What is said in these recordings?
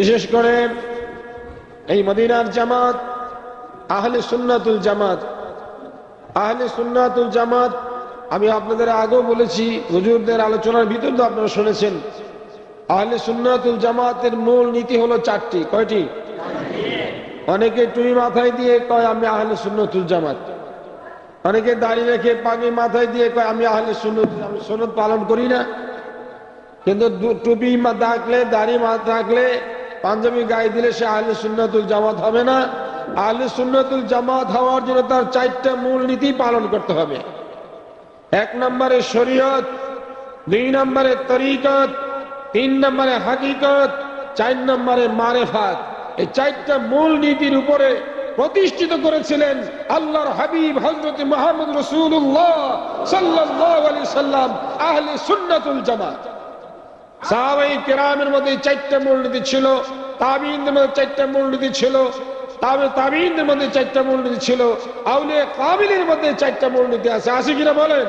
বিশেষ করে এই মদিনার জামাত, আহলে সুন্নাতুল জামাত। আহলে সুন্নাতুল জামাত, আমি আপনাদের আগেও বলেছি, হুজুরদের আলোচনার ভিতর তো আপনারা শুনেছেন। আহলে সুন্নাতুল জামাতের মূল নীতি হলো চারটি। কয়টি? অনেকে টুই মাথায় দিয়ে কয়, আমি আহলে সুন্নতুল জামাত। অনেকে দাড়ি রেখে পাগি মাথায় দিয়ে কয়, আমি আহলে সুন্নত আমি সুন্নত পালন করি না। কিন্তু টুপি থাকলে, দাড়ি মাথা থাকলে পাঞ্জাবি গায়ে দিলে সে আহলে সুন্নাতুল জামাত হবে না। আহলে সুন্নতুল জামাত হওয়ার জন্য তার চারটা মূল নীতি পালন করতে হবে। এক নম্বরে শরীয়ত, দুই নম্বরে তরিকত, তিন নম্বরে হাকিকত, চার নম্বরে মারেফাত। এই চারটা মূল নীতির উপরে প্রতিষ্ঠিত করেছিলেন আল্লাহর হাবিব হজরত মোহাম্মদ রসুল্লাহ সাল্লাহ আলি সাল্লাম, আহলে সুন্নাতুল জামাত। সাহাবাই কেরামের মধ্যে চারটা মূলনীতি ছিল, তাবিনদের মধ্যে চারটা মূলনীতি ছিল, তবে তাবিনদের মধ্যে চারটা মূলনীতি ছিল আউলে কাবিলের মধ্যে চারটা মূলনীতি আছে আছে কিনা বলেন?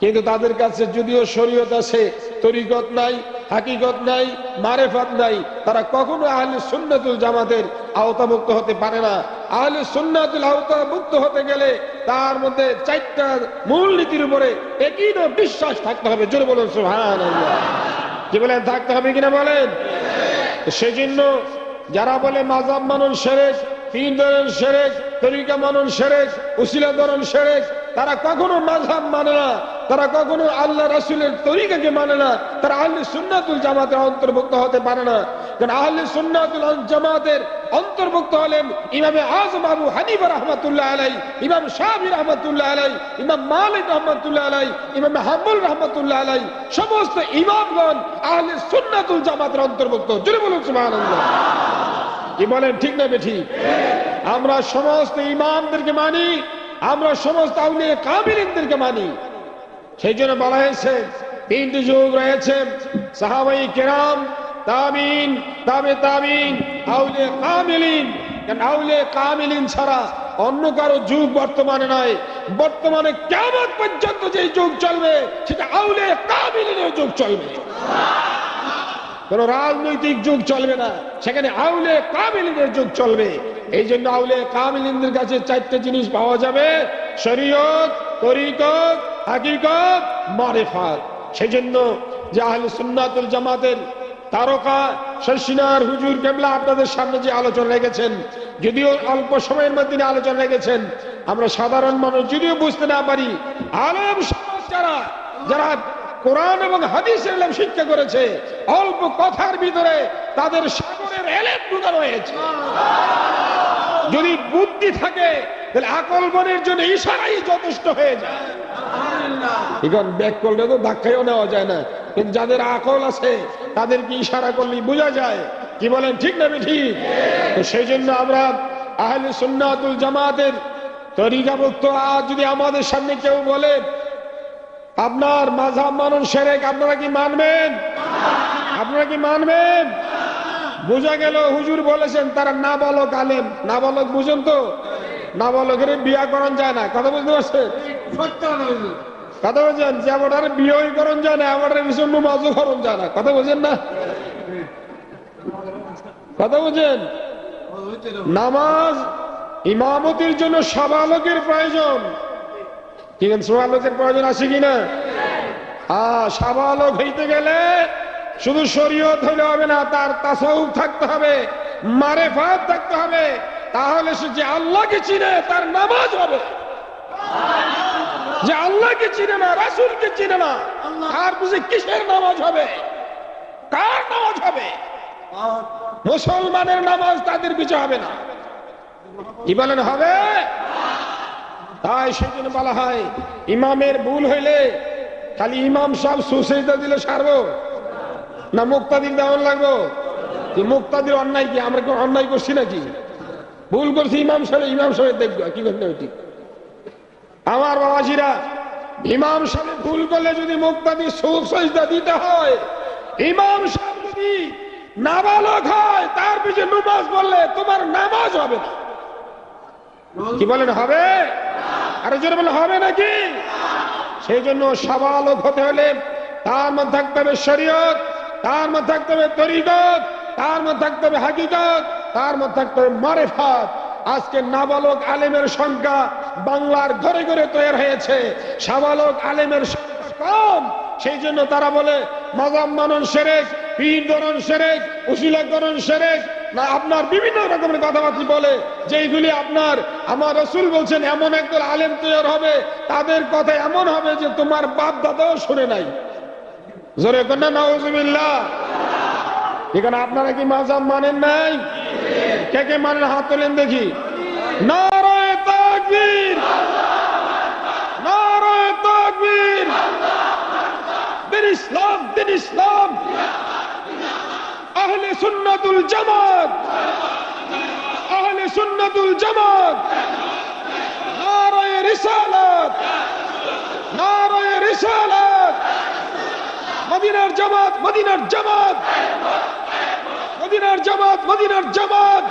কিন্তু তাদের কাছে যদিও শরীয়ত আছে, তরিকত নাই, হাকিকত নাই, মারেফাত নাই, তারা কখনো আহলে সুন্নাতুল জামাতের আওতামুক্ত হতে পারে না। আহলে সুন্নাতুল আওতামুক্ত হতে গেলে তার মধ্যে চারটা মূল নীতির উপরে একই না বিশ্বাস থাকতে হবে। জোরে বলুন সুহান কি বলেন, থাকতে হবে কিনা বলেন? সেজন্য যারা বলে মাজাব মানুষ সেরেক তিন ধরন সেরেক তরিকা মানুষ সেরেক উসিলা ধরন সেরেক তারা কখনো মাঝাব মানে না। তারা কখনো আল্লাহ রাসুলের তরিকাকে মানে না, তারা আহলে সুন্নাতুল জামাতের অন্তর্ভুক্ত হতে পারে না। কারণ আহলে সুন্নাতুল জামাতের অন্তর্ভুক্ত হলেন ইমামে আজম আবু হানিফা রহমতুল্লাহ আলাই, ইমাম শাহি রহমতুল্লাহ আলাই, ইমাম মালিক রহমতুল্লাহ আলাই, ইমাম হাম্বুল রহমতুল্লাহ আলাই, সমস্ত ইমামগণ আহলে সুন্নাতুল জামাতের অন্তর্ভুক্ত। জুড়ে বলুন, সুবহানাল্লাহ। কি বলেন, ঠিক না বেঠি? আমরা সমস্ত ইমামদেরকে মানি, আমরা সমস্ত আউলিয়া কামিলিনদেরকে মানি। সেই জন্য বলা হয়েছে, তিনটি যুগ রয়েছে, সাহাবাই কেরাম তামিন তাবে তামিন আউলে কামিলিন। আউলে কামিলিন ছাড়া অন্য কারও যুগ বর্তমানে নয় বর্তমানে কেমন পর্যন্ত যে যুগ চলবে, সেটা আউলে কামিলিনের যুগ চলবে। কোন রাজনৈতিক যুগ চলবে না, সেখানে আউলে কামিলিনের যুগ চলবে। এই জন্য আউলে কামিলিনদের কাছে চারটে জিনিস পাওয়া যাবে, শরীয়ত, তরিকত হাকিকত মারেফাত। সেই জন্য যে আহলে সুন্নাতুল জামাতের তারকা শশিনার হুজুর কেবলা আপনাদের সামনে যে আলোচনা রেখেছেন, যদিও অল্প সময়ের মধ্যে আলোচনা রেখেছেন, আমরা সাধারণ মানুষ যদিও বুঝতে না পারি, আলম সমাজ যারা যারা কোরআন এবং হাদিসের এলাম শিক্ষা করেছে, অল্প কথার ভিতরে তাদের সাগরের এলেম ঢুকানো হয়েছে যদি বুদ্ধি থাকে, তাহলে আকল বনের জন্য ইশারাই যথেষ্ট হয়ে যায়। এখন ব্যাক করলে তো ধাক্কাইও নেওয়া যায় না। কিন্তু যাদের আকল আছে তাদেরকে ইশারা করলেই বোঝা যায়। কি বলেন ঠিক না ঠিক তো সেই জন্য আমরা আহলে সুন্নাতুল জামাতের তরিকাভুক্ত আজ যদি আমাদের সামনে কেউ বলে আপনার মাঝাব মানুষ সেরেক আপনারা কি মানবেন? আপনারা কি মানবেন? বোঝা গেল হুজুর বলেছেন তারা না বলক আলেম। না বলক বুঝেন তো? না বলকের বিয়া করণ যায় না। কথা বুঝতে পারছেন? কথা বলছেন বিয়ে আমার না কথা বলছেন না? কথা বলছেন নামাজ ইমামতির জন্য সাবালকের প্রয়োজন। কি সাবালকের প্রয়োজন আছে কিনা হ্যাঁ সাবালক হইতে গেলে শুধু শরীয়ত হইলে হবে না, তার তাসাউফ থাকতে হবে, মারেফাত থাকতে হবে। তাহলে সে যে আল্লাহকে চিনে, তার নামাজ হবে। যে আল্লাহকে চিনে না রাসুলকে চিনে না তার বুঝে কিসের নামাজ হবে? কার নামাজ হবে? মুসলমানের নামাজ তাদের পিছু হবে না। কি বলেন হবে? তাই সেজন্য বলা হয় ইমামের ভুল হইলে খালি ইমাম সব সুসেজদা দিলে সারবো? না মুক্তাদির দেওয়ান লাগবো? মুক্তাদির অন্যায় কি? আমরা কি অন্যায় করছি নাকি? ভুল করছি ইমাম সাহেব ইমাম সাহেব দেখব কি করতে ওইটি আমার বাবাজিরা, ইমাম সাহেব ভুল করলে যদি মুক্তাদি সুখ সজদা দিতে হয়, ইমাম সাহেব যদি নাবালক হয়, তার পিছনে নুমাজ বললে তোমার নামাজ হবে না। কি বলেন, হবে? আরও জোরে বলে হবে নাকি? সেই জন্য সাবালক হতে হলে তার মধ্যে থাকতে হবে শরীয়ত, তার মধ্যে থাকতে হবে তরিকত, তার মধ্যে থাকতে হবে হাকিকত, তার মধ্যে থাকতে হবে মারেফাত। আজকে নাবালক আলেমের সংখ্যা বাংলার ঘরে ঘরে তৈরি হয়েছে। সাবালক আলেমের সংখ্যা কম। সেই জন্য তারা বলে, মাজাম মানন সেরেক, পীর দরন সেরেক, উসিলা করণ সেরেক। না, আপনার বিভিন্ন রকমের কথাবার্তা বলে, যেইগুলি আপনার, আমার রসুল বলছেন, এমন একদল আলেম তৈরি হবে, তাদের কথা এমন হবে যে তোমার বাপ দাদাও শুনে নাই। জোরে কন্যা নওয়াজুবিল্লাহ এখানে আপনারা কি মাজাম মানেন নাই? কে কে মানেন হাত তোলেন দেখি? নারায় তাকবীর! নারায় তাকবীর! দিন ইসলাম দিন ইসলাম! আহলে সুন্নাতুল জামাত! আহলে সুন্নাতুল জামাত! নারায় রিসালাত! নারায় রিসালাত! মদিনার জামাত মদিনার জামাত! মদিনার জামাত মদিনার জামাত